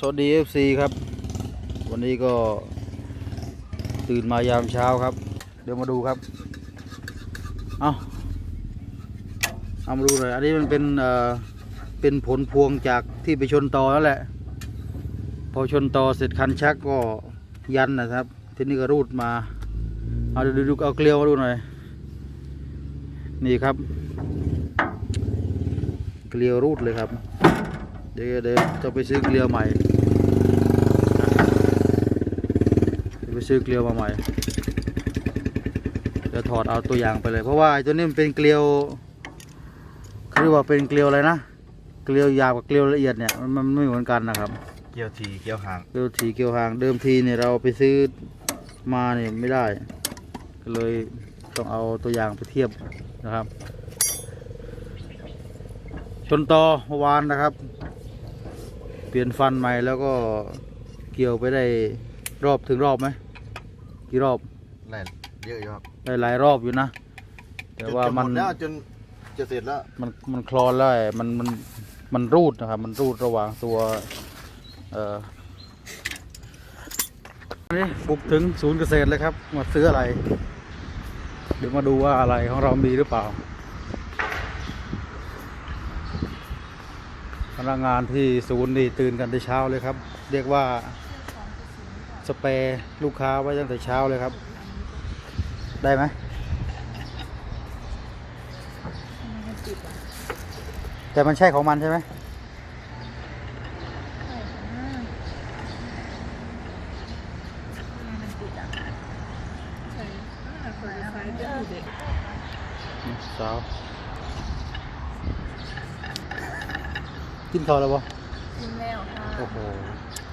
สวัสดีเอฟซีครับ วันนี้ก็ตื่นมายามเช้าครับ เดี๋ยวมาดูครับ เอาเอามาดูหน่อย อันนี้มันเป็นเอ่อเป็นผลพวงจากที่ไปชนตอแล้วแหละ พอชนตอเสร็จคันชักก็ยันนะครับ ทีนี้ก็รูดมา เอาดูดูเอาเกลียวมาดูหน่อย นี่ครับ เกลียวรูดเลยครับ ดี๋ยวเดี๋ยวจะไปซื้อเกลียวใหม่จะไปซื้อเกลียวมาใหม่เดี๋ยวถอดเอาตัวอย่างไปเลย เพราะว่าไอ้ตัวนี้มันเป็นเกลียวเขาเรียกว่าเป็นเกลียวอะไรนะเกลียวยาวกับเกลียวละเอียดเนี่ยมันมันไม่เหมือนกันนะครับ เกี่ยวทีเกี่ยวหางเกลียวถีเกลียวหางเดิมทีเนี่ยเราไปซื้อมาเนี่ยไม่ได้ก็เลยต้องเอาตัวอย่างไปเทียบนะครับ ชนต่อเมื่อวานนะครับ เปลี่ยนฟันใหม่แล้วก็เกี่ยวไปได้รอบถึงรอบไหมกี่รอบแล่นเยอะอยู่ครับได้หลายรอบอยู่นะ แต่ว่าจมันหดแล้วจนจะเสร็จแล้ว มันมันคลอนแล้วไอ้มันมันมันรูดนะครับ มันรูดระหว่างตัว เอ่อนี่บุกถึงศูนย์เกษตรเลยครับมาซื้ออะไร เดี๋ยวมาดูว่าอะไรของเรามีหรือเปล่า พนักงานที่ศูนย์นี่ตื่นกันแต่เช้าเลยครับ เรียกว่าสเปรย์ลูกค้าไว้ตั้งแต่เช้าเลยครับ ได้ไหมแต่มันใช่ของมันใช่ไหมสาว กินข้าวแล้วปะกินแล้วค่ะโอ้โห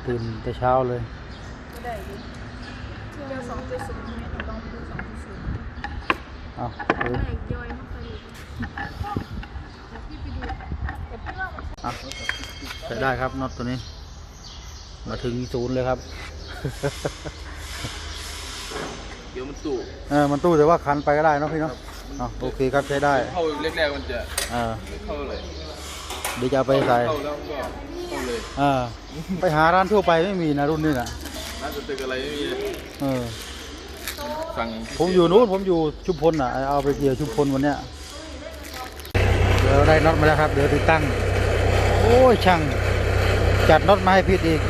ตื่นแต่เช้าเลยก็ได้อยู่เจ้าสองจุดศูนย์ไม่ถูกต้องคือสองจุดศูนย์เอาเออแตกย่อยมากเลยพี่ไปดูแต่พี่ว่ามันเอาใช้ได้ครับน็อตตัวนี้ มาถึงศูนย์เลยครับเดี๋ยวมันตู้เออมันตู้แต่ว่าคันไปก็ได้เนาะพี่เนาะเอาโอเคครับใช้ได้ เข้าแรกๆมันจะเออไม่เข้าเลย เดี๋ยวจะเอาไปใส่เข้าแล้วก็เข้าเลยเออไปหาร้านทั่วไปไม่มีนะรุ่นนี้นะร้านสตึกอะไรไม่มีเลยเออสั่งผมอยู่นู้นผมอยู่ชุมพลอะเอาไปเกี่ยวชุมพลวันเนี้ยเดี๋ยวได้น็อตมาแล้วครับ เดี๋ยวติดตั้ง โอ้ยช่างจัดน็อตมาให้ผิดอีก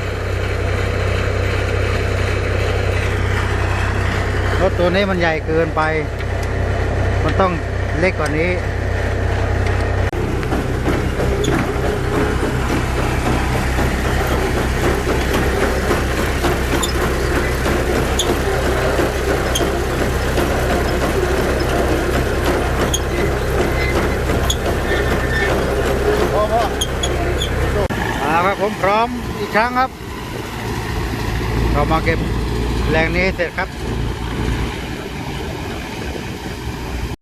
รถตัวนี้มันใหญ่เกินไป มันต้องเล็กกว่านี้ เอา ครับผมพร้อมอีกครั้งครับ เรามาเก็บแรงนี้ให้เสร็จครับ